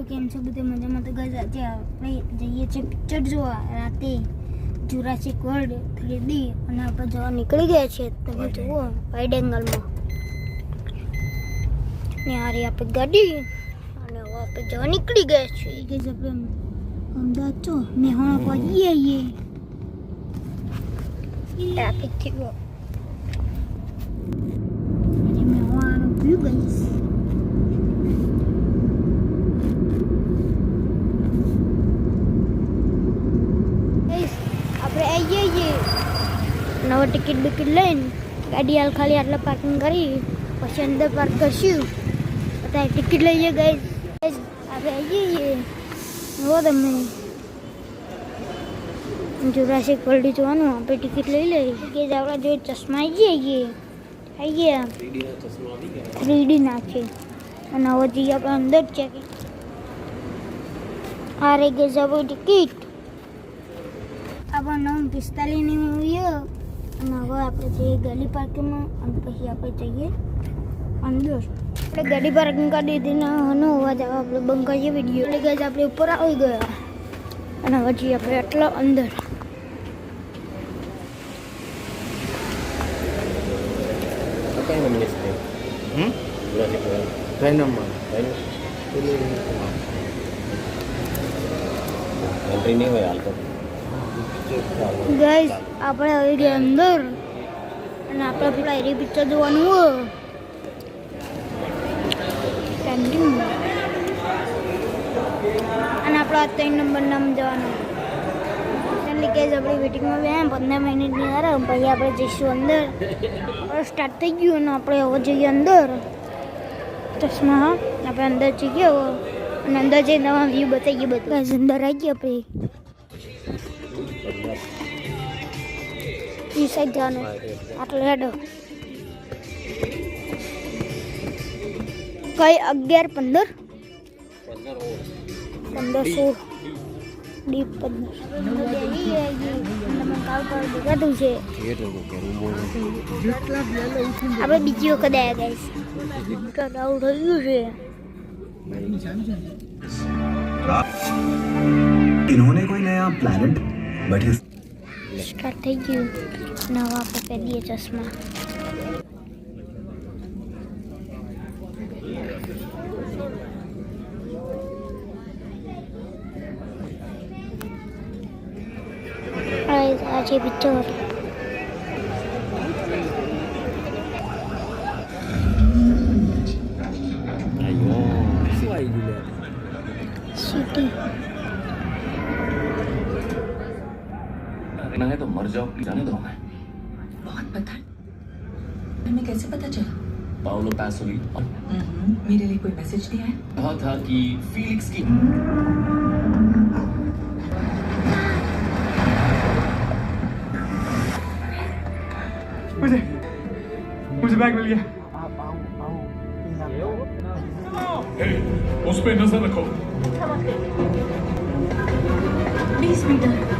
તો કેમ છો? બધે મજામાં? તો ગઈ આજે આપણે જઈએ છીએ પિક્ચર જોવા. રાતે જુરાસિક વર્લ્ડ થ્રીડી અને આપણે જવા નીકળી ગયા છીએ. તમે જુઓ વાઇડ એંગલમાં ને આ રહી આપણે ગાડી. અને આપણે જવા નીકળી ગયા છીએ. કે આપણે અમદાવાદ છો? મેહોણા પહોંચી જઈએ ટ્રાફિક ગયો આજે મેહોણાનો વ્યૂ ગઈશ Guys, આપણે આવી જઈએ નવો ટિકિટ બિકિટ લઈને ગાડી હાલ ખાલી આટલા પાર્કિંગ કરી, પછી અંદર પાર્ક કરશું. બધા ટિકિટ લઈએ ગઈ આપણે આવી જઈએ. હો તમે. જુરાસિક વર્લ્ડ જોવાનું, આપણે ટિકિટ લઈ લઈએ. કે જો ચશ્મા આવી જઈએ આવી ગયા. થ્રીડી છે અને હવે જઈએ આપણે અંદર ચેક આ રહી ગઈ ટિકિટ. આપણને પિસ્તાલીસની મૂવી અને હવે આપણે જઈએ ગલી પાર્કિંગમાં અને પછી આપણે જઈએ અંદર. આપણે ગાડી પાર્કિંગ કરી દીધી ને હનો અવાજ આવે આપણે બંધ કરીએ વીડિયો એટલે ગયા આપણે ઉપર આવી ગયા. અને હવે જઈએ આપણે એટલો અંદર. Venom. Lain એન્ટ્રી નહીં હોય હાલ તો. ગાઈસ આપણે આવી ગયા અંદર. અને આપણે પેલા એરી પિક્ચર જોવાનું હોય અને આપણે આ ત્રણ નંબર નામ જવાનું. એટલે કે આપણે વેટિંગમાં બેહ્યા પંદર મિનિટની હારે પછી આપણે જઈશું અંદર. સ્ટાર્ટ થઈ ગયું અને આપણે હવે જઈએ અંદર. ચશ્મા આપણે અંદર જઈએ હવે. અને અંદર જઈને નવા વ્યૂ બતાવીએ બધા. અંદર આવી ગયા આપણે. ઈ સાઈડ જવાનું આટલે હેડો કઈ અગિયાર પંદર પંદર સોળ ડીપ પંદર કાલ પર દેખાતું છે આપણે બીજી વખત આવ્યા ગાઈસ આવું થયું છે इन्होंने कोई नया planet but he's strategy now I to get the asthma guys, I'll take a tour जाओ जाने दो। हमें बहुत पता है। हमें कैसे पता चला? पाओलो पैसोली हम्म, मेरे लिए कोई मैसेज दिया है कहा था कि फीलिक्स की मुझे मुझे बैग मिल गया। उस पे नज़र रखो। बीस मीटर।